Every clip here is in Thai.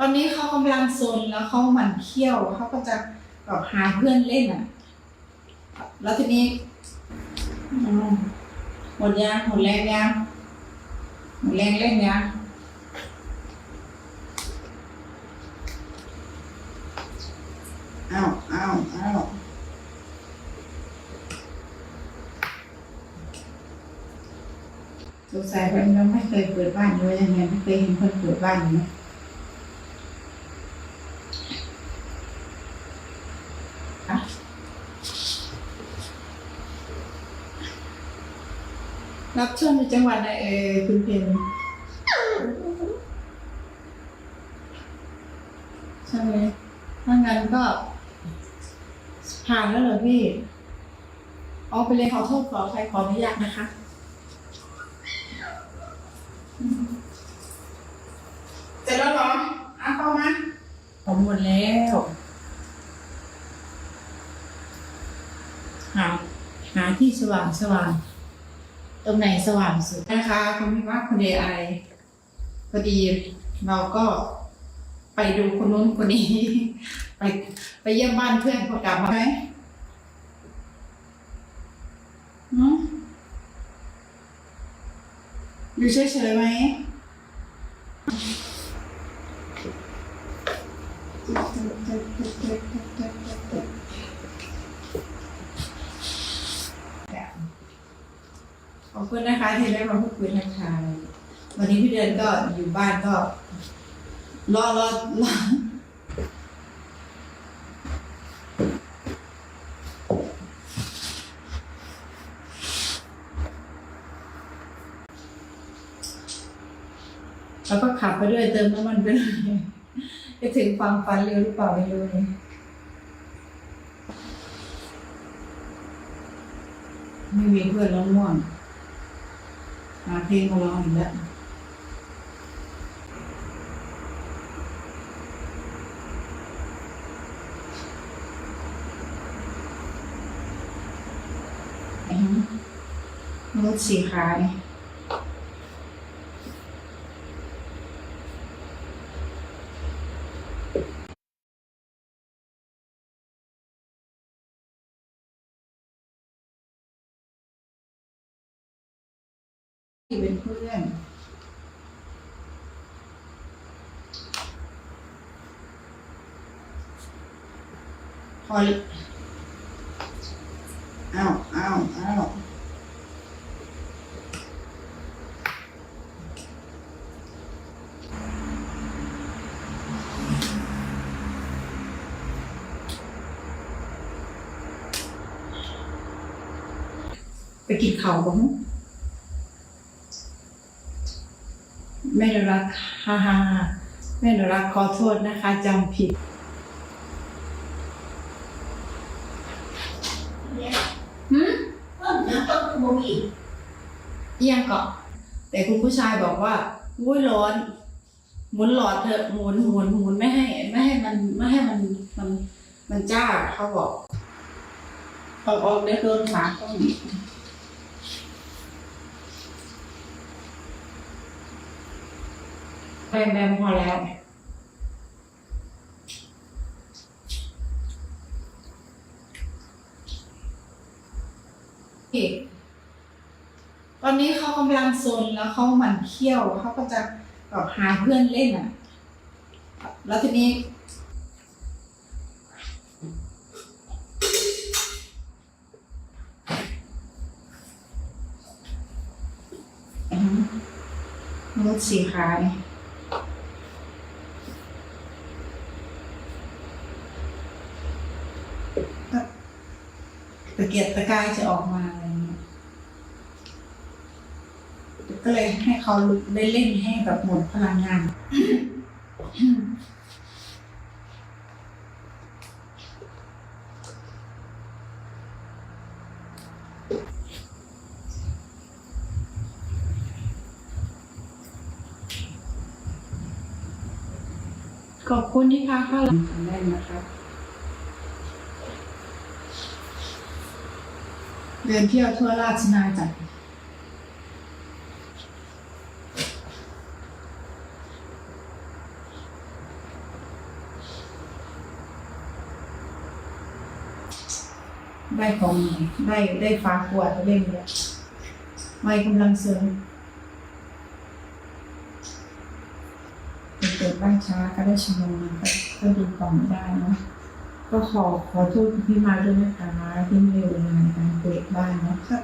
ตอนนี้เขากำลังซนแล้วเขาหมั่นเคี้ยวเขาก็จะแบบหาเพื่อนเล่นอะ แล้วทีนี้อืมหมดยังหมดแรงยังหมดแรงเล่นยังอ้าวอ้าวอ้าวสงสัยเพิ่นยังไม่เคยเปิดบ้านเลยยังไงไม่เคยเห็นเพิ่นเปิดบ้านอยู่นะ รับชมในจังหวัดใดเอ่ยคุณเพนใช่ไหมถ้างั้นก็ผ่านแล้วเหรอพี่เอาไปเลยขอโทษขอใครขออนุญาตนะคะ เสร็จแล้วเหรออะเข้ามาผมหมดแล้วหาหาที่สว่างสว่าง ตรงไหนสว่างสุด นะคะคุณพี่ว่าคุณเอไอพอดีเราก็ไปดูคนนู้นคนนี้ ไปไปเยี่ยมบ้านเพื่อนพอกลับมาไหมหืมอยู่เฉยๆไหมข อบคุณนะคะที่ได้มาพูดคุยทักทายวันนี้พี่เดือนก็อยู่บ้านก็ รอรอรอแล้วก็ขับไปด้วยเติมน้ำมันไปด้วยจะถึงฟังฟันเร็วหรือเปล่าไม่รู้ไม่มีเพื่อนแล้วง่วง หาเพลงมาร้องอีกแล้วอือฮึรถสีขาว เป็นเพื่อน พออ้าวอ้าวอ้าวไปกินข้าวบมึง แม่นรักฮ่าฮ่าฮ่าแม่นรักขอโทษนะคะจำผิดหืมเพิ่มน้ำต้นคือบ่มีเอียงเกาะแต่คุณผู้ชายบอกว่าวุ้ยร้อน หมุนหลอดเถอะหมุนหมุนหมุนไม่ให้ ไม่ให้มันไม่ให้มันมันมันจ้าเขาบอกออกออกได้เกินขาต้อง แบมแบมพอแล้วตอนนี้เขากำลังซนแล้วเขาหมั่นเคี้ยวเขาก็จะแบบหาเพื่อนเล่นอะ แล้วทีนี้รถสีขาวเนี่ยก็ตะ เกียกตะกายจะออกมาอะไรเงี้ยก็เลยให้เขาได้เล่นให้แบบหมดพลังงาน ขอบคุณที่พาเข้าเล่นนะครับ เดินเที่ยวทั่วราชนาจักรได้ของได้ได้ฟ้าขวดเล่นเลยไม่กำลังเสริมเกิดบ้านช้าก็ได้ชมรมก็ดูกล่องได้เนาะ ก็ขอขอโทษพี่มาด้วยนะคะที่ไม่เร็วเลยในการเปิดบ้านเนาะครับ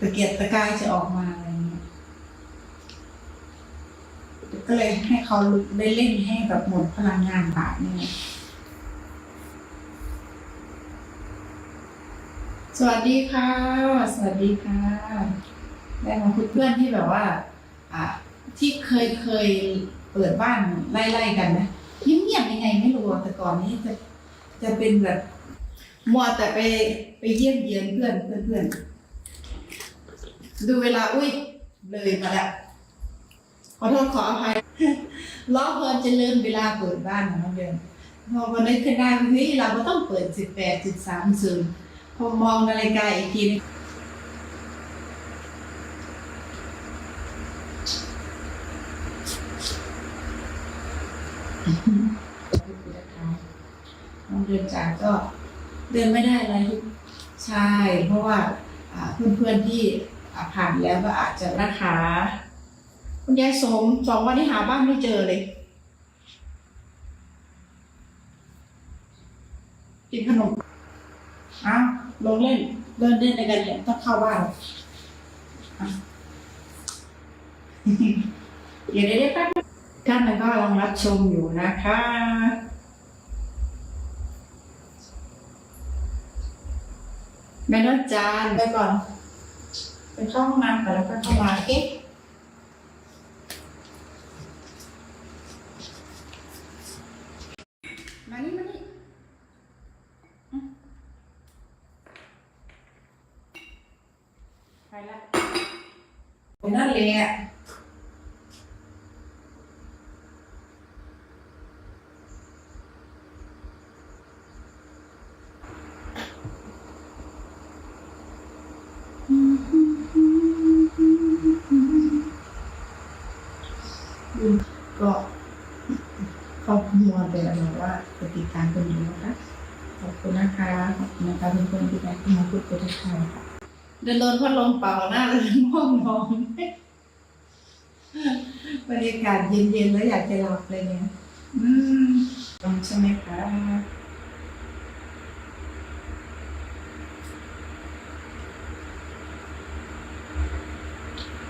ตะเกียกตะกายจะออกมาอะไรเงี้ยก็เลยให้เขาได้เล่นให้แบบหมดพลังงานบาทนี่สวัสดีค่ะ สวัสดีค่ะ ได้มาคุยเพื่อนที่แบบว่า อ่าที่เคยเคยเปิดบ้านไล่ๆกันนะเงียบๆยังไงไม่ แต่ก่อนนี้จะจะเป็นแบบมัวแต่ไปไปเยี่ยมเยียนเพื่อนเพื่อนเพื่อนดูเวลาอุ้ยเลยมาแล้วขอโทษขออภัยล้อเพลินจะลืมเวลาเปิดบ้านของน้องเดือนพอวันนี้ขึ้นได้เฮ้เราก็ต้องเปิดสิบแปดจุดสามศูนย์พอมองนาฬิกาอีกทีนึงอง เดินจากก็เดินไม่ได้อะไรทุกใช่ เพราะว่าอ่าเพื่อนๆที่ผ่านแล้วก็อาจจะนะคะคุณยายสมสองวันที่หาบ้านไม่เจอเลยกินขนมอ้าวลงเล่นเดินเล่นในกันเนี่ยต้องเข้าบ้านอะเดี๋ยวได้ได้แป๊บท่านก็กำลังรับชมอยู่นะคะ แม่นวดจานไปก่อน ไปเข้าห้องน้ำก่อนแล้วก็เข้ามาเอ๊ะมานี่มานี่ไปละนั่นเลยอะก็ครอบครัว เป็นอะไรว่าปฏิการคนนี้นะคะขอบคุณนะคะขอบคุณนะคะเพื่อนที่ได้เข้ามาพูดคุยทักทายค่ะเดินโดนพัดลมเป่าหน้าเลยง่วงนอนบรรยากาศเย็นๆแล้วอยากจะหลับเลยเนี่ยอืมลองใช่ไหมคะ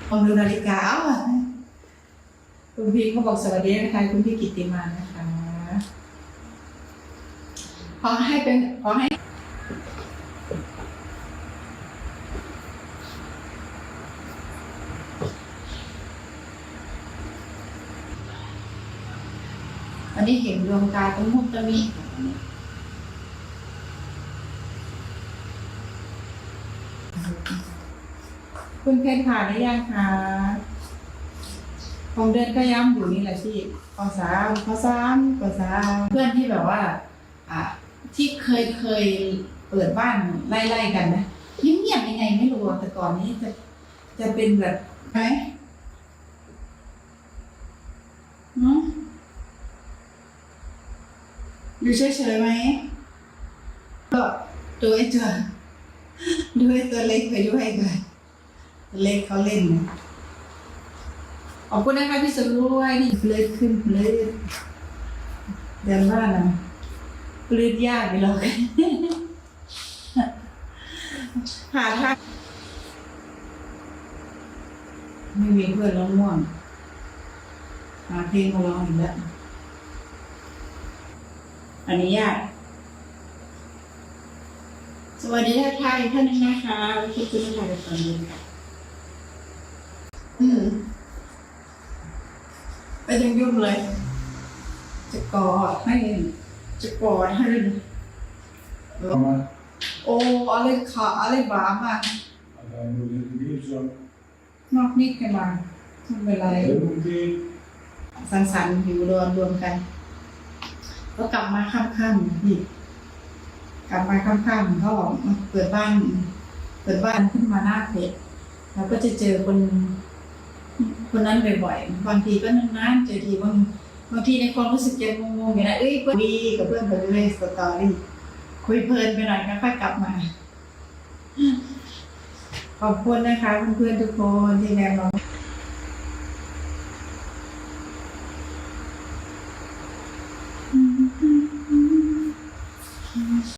ลองดูนาฬิกาอ้าวคุณพี่เขาบอกสวัสดีนะคะคุณพี่กิตติมานะคะ ขอให้เป็นขอให้อันนี้เห็นดวงตาตรงมุมตะมีคุณเพนผ่านหรือยังคะของเดินก็ย้ำอยู่นี่แหละที่ปสามปสามปสามเพื่อนที่แบบว่า อ่า ที่เคยเคยเปิดบ้านไล่ๆกันนะเงียบๆยังไงไม่รู้แต่ก่อนนี้จะจะเป็นแบบไหมเนาะอยู่เฉยๆไหมก็ดูไอ้ตัวดูไอ้ตัวเล็กไปด้วยก่อนเล็กเขาเล่นนะขอบคุณนะคะพี่สรวยนี่เพลิดขึ้นเพลิดเดินบ้านนะ ลิดยากไปหรอกหาทางไม่มีเพื่อนร้องม่วง หาเพลงมาร้องอีกแล้วอนุญาตสวัสดีท่านทายท่านนึงนะคะคิดคุณท่านตอนนี้ค่ะอืมไปยังยุ่งเลย จะกอดให้ จะกอดให้ Ama โอ้อะไรขาอะไรบามา adam böyle biliyorsun. นอกนิดกันมาไม่เป็นไร Benim değil. สังสรรค์อยู่รวมรวมกัน ก็กลับมาค่ำๆพี่กลับมาค่ำๆก็มาเปิดบ้าน เปิดบ้านขึ้นมาหน้าเพจแล้วก็จะเจอคน คนนั้นบ่อยๆบางทีก็นานๆเจอทีบาง บางทีในความรู้สึกจะงงๆอย่างนั้นเอ้ยคุยกับเพื่อนไปเรื่อยๆสตอรี่คุยเพลินไปหน่อยก็ค่อยกลับมา ขอบคุณนะคะเพื่อนๆทุกคนที่แนะนำ